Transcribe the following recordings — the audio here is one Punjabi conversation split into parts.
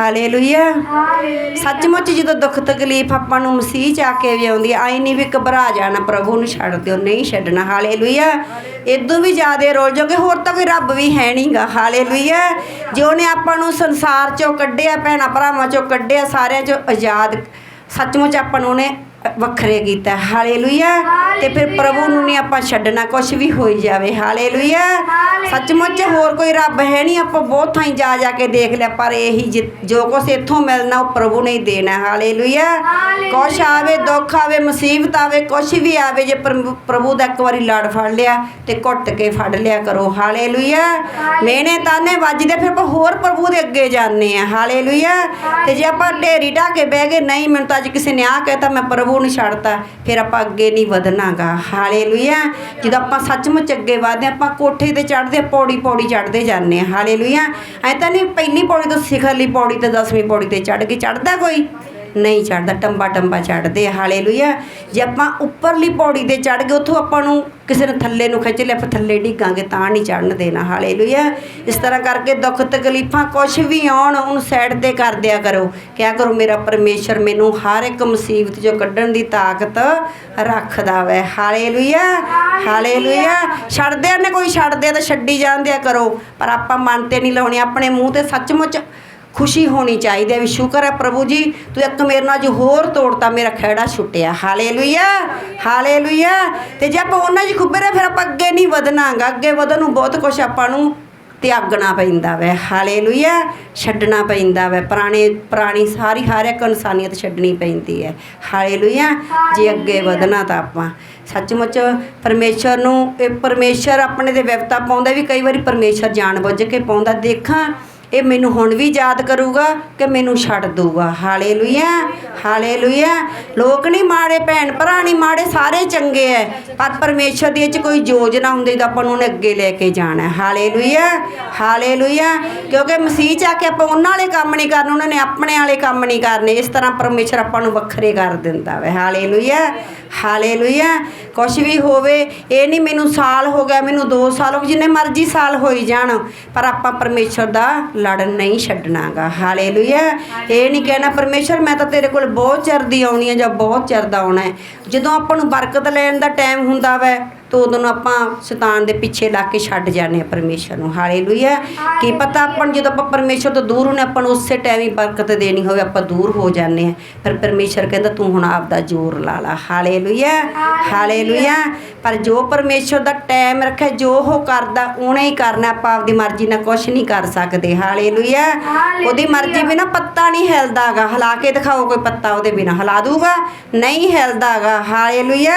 ਹਾਲੇਲੂਇਆ ਸੱਚਮੁੱਚ ਜਦੋਂ ਦੁੱਖ ਤਕਲੀਫ ਆਪਾਂ ਨੂੰ ਮਸੀਹ ਚ ਆ ਕੇ ਵੀ ਆਉਂਦੀ ਆਈ ਨਹੀਂ ਵੀ ਘਬਰਾ ਜਾਣਾ ਪ੍ਰਭੂ ਨੂੰ ਛੱਡ ਦਿਓ ਨਹੀਂ ਛੱਡਣਾ। ਹਾਲੇਲੂਇਆ ਇਦੋਂ ਵੀ ਜ਼ਿਆਦਾ ਰੋਲ ਜੋਗੇ ਹੋਰ ਤਾਂ ਕੋਈ ਰੱਬ ਵੀ ਹੈ ਨਹੀਂਗਾ ਹਾਲੇਲੂਇਆ ਜੇ ਉਹਨੇ ਆਪਾਂ ਨੂੰ ਸੰਸਾਰ ਚੋਂ ਕੱਢਿਆ ਭੈਣਾ ਭਰਾਵਾਂ ਚੋਂ ਕੱਢਿਆ ਸਾਰਿਆਂ ਚੋਂ ਆਜ਼ਾਦ ਸੱਚਮੁੱਚ ਆਪਾਂ ਨੂੰ ਉਹਨੇ ਵੱਖਰੇ ਕੀਤਾ ਹਾਲੇਲੂਇਆ। ਤੇ ਫਿਰ ਪ੍ਰਭੂ ਨੂੰ ਨਹੀਂ ਆਪਾਂ ਛੱਡਣਾ ਕੁਝ ਵੀ ਹੋਈ ਜਾਵੇ। ਹਾਲੇਲੂਇਆ। ਸੱਚਮੁੱਚ ਹੋਰ ਕੋਈ ਰੱਬ ਹੈ ਨਹੀਂ ਆਪਾਂ ਬਹੁਤ ਥਾਈਂ ਜਾ ਜਾ ਕੇ ਦੇਖ ਲਿਆ ਪਰ ਇਹੀ ਜਿ- ਕੁਛ ਇੱਥੋਂ ਮਿਲਣਾ ਉਹ ਪ੍ਰਭੂ ਨੇ ਹੀ ਦੇਣਾ। ਹਾਲੇਲੂਇਆ। ਕੁਛ ਆਵੇ ਦੁੱਖ ਆਵੇ ਮੁਸੀਬਤ ਆਵੇ ਕੁਛ ਵੀ ਆਵੇ ਜੇ ਪ੍ਰਭੂ- ਪ੍ਰਭੂ ਦਾ ਇੱਕ ਵਾਰੀ ਲੜ ਫੜ ਲਿਆ ਤੇ ਘੁੱਟ ਕੇ ਫੜ ਲਿਆ ਕਰੋ। ਹਾਲੇਲੂਇਆ। ਮੇਨੇ ਤਾਨੇ ਵੱਜਦੇ ਫਿਰ ਆਪਾਂ ਹੋਰ ਪ੍ਰਭੂ ਦੇ ਅੱਗੇ ਜਾਂਦੇ ਆ ਹਾਲੇਲੂਇਆ। ਤੇ ਜੇ ਆਪਾਂ ਢੇਰੀ ਢਾ ਕੇ ਬਹਿ ਗਏ ਨਹੀਂ ਮੈਨੂੰ ਤਾਂ ਅੱਜ ਕਿਸੇ ਨੇ ਆ ਕਹਿਤਾ ਮੈਂ ਪ੍ਰਭੂ ਨੂੰ ਛੱਡਤਾ ਫਿਰ ਆਪਾਂ ਅੱਗੇ ਨਹੀਂ ਵਧਣਾਗਾ। ਹਾਲੇਲੂਇਆ ਜਦੋਂ ਆਪਾਂ ਸੱਚਮੁੱਚ ਅੱਗੇ ਵਧਦੇ ਹਾਂ, ਆਪਾਂ ਕੋਠੇ ਤੇ ਚੜ੍ਹਦੇ ਪੌੜੀ ਪੌੜੀ ਚੜਦੇ ਜਾਂਦੇ ਆ ਹਾਲੇਲੂਇਆ ਐ ਤਾਂ ਨਹੀਂ ਪਹਿਲੀ ਪੌੜੀ ਤੋਂ ਸਿਖਰਲੀ ਪੌੜੀ ਤੇ 10ਵੀਂ ਪੌੜੀ ਤੇ ਚੜ੍ਹ ਕੇ ਚੜਦਾ ਕੋਈ? ਨਹੀਂ ਚੜਦਾ ਟੰਬਾ ਟੰਬਾ ਚੜਦੇ ਆ ਹਾਲੇਲੂਇਆ ਜੇ ਆਪਾਂ ਉੱਪਰਲੀ ਪੌੜੀ ਤੇ ਚੜ ਗਏ, ਉੱਥੋਂ ਆਪਾਂ ਨੂੰ ਕਿਸੇ ਨੇ ਥੱਲੇ ਨੂੰ ਖਿੱਚ ਲਿਆ ਫਿਰ ਥੱਲੇ ਡਿੱਗਾਂਗੇ, ਤਾਂ ਨਹੀਂ ਚੜਨ ਦੇਣਾ ਹਾਲੇਲੂਇਆ ਇਸ ਤਰ੍ਹਾਂ ਕਰਕੇ ਦੁੱਖ ਤਕਲੀਫਾਂ ਕੁਛ ਵੀ ਆਉਣ, ਉਹਨੂੰ ਸਾਈਡ ਤੇ ਕਰ ਦਿਆ ਕਰੋ। ਕਿਆ ਕਰੋ, ਮੇਰਾ ਪਰਮੇਸ਼ਰ ਮੈਨੂੰ ਹਰ ਇੱਕ ਮੁਸੀਬਤ ਚੋਂ ਕੱਢਣ ਦੀ ਤਾਕਤ ਰੱਖਦਾ ਵੈ। ਹਾਲੇਲੂਇਆ ਹਾਲੇਲੂਇਆ ਛੱਡਦਿਆਂ ਨੇ ਕੋਈ, ਛੱਡਦੇ ਤਾਂ ਛੱਡੀ ਜਾਂਦਿਆ ਕਰੋ। ਪਰ ਆਪਾਂ ਮਨ ਤੇ ਨਹੀਂ ਲਾਉਣੀ, ਆਪਣੇ ਮੂੰਹ ਤੇ ਸੱਚਮੁੱਚ ਖੁਸ਼ੀ ਹੋਣੀ ਚਾਹੀਦੀ ਹੈ ਵੀ ਸ਼ੁਕਰ ਹੈ ਪ੍ਰਭੂ ਜੀ ਤੂੰ ਇੱਕ ਮੇਰੇ ਨਾਲ ਅੱਜ ਹੋਰ ਤੋੜਤਾ ਮੇਰਾ ਖਹਿੜਾ ਛੁੱਟਿਆ। Hallelujah hallelujah. ਤੇ ਜੇ ਆਪਾਂ ਉਹਨਾਂ 'ਚ ਖੁੱਬੇ ਰਹੇ ਫਿਰ ਆਪਾਂ ਅੱਗੇ ਨਹੀਂ ਵਧਣਾਗਾ। ਅੱਗੇ ਵਧਣ ਨੂੰ ਬਹੁਤ ਕੁਝ ਆਪਾਂ ਨੂੰ ਤਿਆਗਣਾ ਪੈਂਦਾ ਵੈ। ਹਾਲੇਲੂਇਆ ਛੱਡਣਾ ਪੈਂਦਾ ਵੈ। ਪੁਰਾਣੇ ਪੁਰਾਣੀ ਸਾਰੀ ਹਰ ਇੱਕ ਇਨਸਾਨੀਅਤ ਛੱਡਣੀ ਪੈਂਦੀ ਹੈ। ਹਾਲੇਲੂਇਆ ਜੇ ਅੱਗੇ ਵਧਣਾ ਤਾਂ ਆਪਾਂ। ਸੱਚਮੁੱਚ ਪਰਮੇਸ਼ਰ ਨੂੰ ਇਹ ਪਰਮੇਸ਼ਰ ਆਪਣੇ ਤੇ ਵਿਵਤਾ ਪਾਉਂਦਾ ਵੀ ਕਈ ਵਾਰੀ ਪਰਮੇਸ਼ਰ ਜਾਣ ਬੁੱਝ ਕੇ ਪਾਉਂਦਾ। ਦੇਖਾਂ ਇਹ ਮੈਨੂੰ ਹੁਣ ਵੀ ਯਾਦ ਕਰੂਗਾ ਕਿ ਮੈਨੂੰ ਛੱਡ ਦੂਗਾ ਹਾਲੇਲੂਇਆ ਹਾਲੇਲੂਇਆ। ਲੋਕ ਨਹੀਂ ਮਾੜੇ, ਭੈਣ ਭਰਾ ਨਹੀਂ ਮਾੜੇ, ਸਾਰੇ ਚੰਗੇ ਐ। ਪਰ ਪਰਮੇਸ਼ਰ ਦੀ ਇਹ ਚ ਕੋਈ ਯੋਜਨਾ ਹੁੰਦੀ ਤਾਂ ਆਪਾਂ ਨੂੰ ਉਹਨੇ ਅੱਗੇ ਲੈ ਕੇ ਜਾਣਾ। ਹੈ। Hallelujah hallelujah. ਕਿਉਂਕਿ ਮਸੀਹ ਚ ਆ ਕੇ ਆਪਾਂ ਉਹਨਾਂ ਵਾਲੇ ਕੰਮ ਨਹੀਂ ਕਰਨੇ, ਉਹਨਾਂ ਨੇ ਆਪਣੇ ਵਾਲੇ ਕੰਮ ਨਹੀਂ ਕਰਨੇ। ਇਸ ਤਰ੍ਹਾਂ ਪਰਮੇਸ਼ਰ ਆਪਾਂ ਨੂੰ ਵੱਖਰੇ ਕਰ ਦਿੰਦਾ ਵੇ। ਹਾਲੇਲੂਇਆ। ਹਾਲੇਲੂਇਆ। ਕੁਛ ਵੀ ਹੋਵੇ, ਇਹ ਨਹੀਂ ਮੈਨੂੰ ਸਾਲ ਹੋ ਗਿਆ, ਮੈਨੂੰ 2 ਸਾਲ ਹੋ ਗਏ, ਜਿੰਨੇ ਮਰਜ਼ੀ ਸਾਲ ਹੋਈ ਜਾਣ, ਪਰ ਆਪਾਂ ਪਰਮੇਸ਼ਰ ਦਾ ਲੜ ਨਹੀਂ ਛੱਡਣਾਗਾ। ਹਾਲੇਲੂਇਆ। ਇਹ ਨਹੀਂ ਕਹਿਣਾ, ਪਰਮੇਸ਼ਰ, ਮੈਂ ਤਾਂ ਤੇਰੇ ਕੋਲ ਬਹੁਤ ਚਿਰ ਦੀ ਆਉਣੀ ਹੈ ਜਾਂ ਬਹੁਤ ਚਿਰ ਦਾ ਆਉਣਾ ਹੈ। ਜਦੋਂ ਆਪਾਂ ਨੂੰ ਬਰਕਤ ਲੈਣ ਦਾ ਟਾਈਮ ਹੁੰਦਾ ਵੈ ਤਾਂ ਉਦੋਂ ਨੂੰ ਆਪਾਂ ਸ਼ੈਤਾਨ ਦੇ ਪਿੱਛੇ ਲੱਗ ਕੇ ਛੱਡ ਜਾਂਦੇ ਆ ਪਰਮੇਸ਼ਰ ਨੂੰ। ਹਾਲੇਲੂਇਆ। ਕੀ ਪਤਾ ਆਪਾਂ ਨੂੰ ਜਦੋਂ ਆਪਾਂ ਪਰਮੇਸ਼ਰ ਤੋਂ ਦੂਰ ਹੋਣੇ ਆਪਾਂ ਨੂੰ ਉਸੇ ਟਾਈਮ ਹੀ ਬਰਕਤ ਦੇਣੀ ਹੋਵੇ ਆਪਾਂ ਦੂਰ ਹੋ ਜਾਂਦੇ ਆ ਪਰ ਪਰਮੇਸ਼ਰ ਕਹਿੰਦਾ ਤੂੰ ਹੁਣ ਆਪ ਦਾ ਜ਼ੋਰ ਲਾ ਲਾ। ਹਾਲੇਲੂਇਆ। ਹਾਲੇਲੂਇਆ। ਪਰ ਜੋ ਪਰਮੇਸ਼ਰ ਦਾ ਟਾਈਮ ਰੱਖਿਆ ਜੋ ਉਹ ਕਰਦਾ ਉਹਨੇ ਹੀ ਕਰਨਾ ਆਪਾਂ ਆਪਦੀ ਮਰਜ਼ੀ ਨਾਲ ਕੁਝ ਨਹੀਂ ਕਰ ਸਕਦੇ। ਹਾਲੇਲੂਇਆ। ਉਹਦੀ ਮਰਜ਼ੀ ਬਿਨਾ ਪੱਤਾ ਨਹੀਂ ਹਿਲਦਾਗਾ। ਹਿਲਾ ਕੇ ਦਿਖਾਓ ਕੋਈ ਪੱਤਾ ਉਹਦੇ ਬਿਨਾ ਹਿਲਾ ਦੂਗਾ। ਨਹੀਂ ਹਿਲਦਾਗਾ। ਹਾਲੇਲੂਇਆ।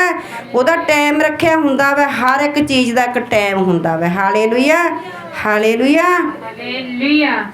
ਉਹਦਾ ਟਾਈਮ ਰੱਖਿਆ ਹੁੰਦਾ ਵਾ ਹਰ ਇੱਕ ਚੀਜ਼ ਦਾ ਇੱਕ ਟਾਈਮ ਹੁੰਦਾ ਵਾ ਹਾਲੇਲੂਇਆ ਹਾਲੇਲੂਇਆ Hallelujah.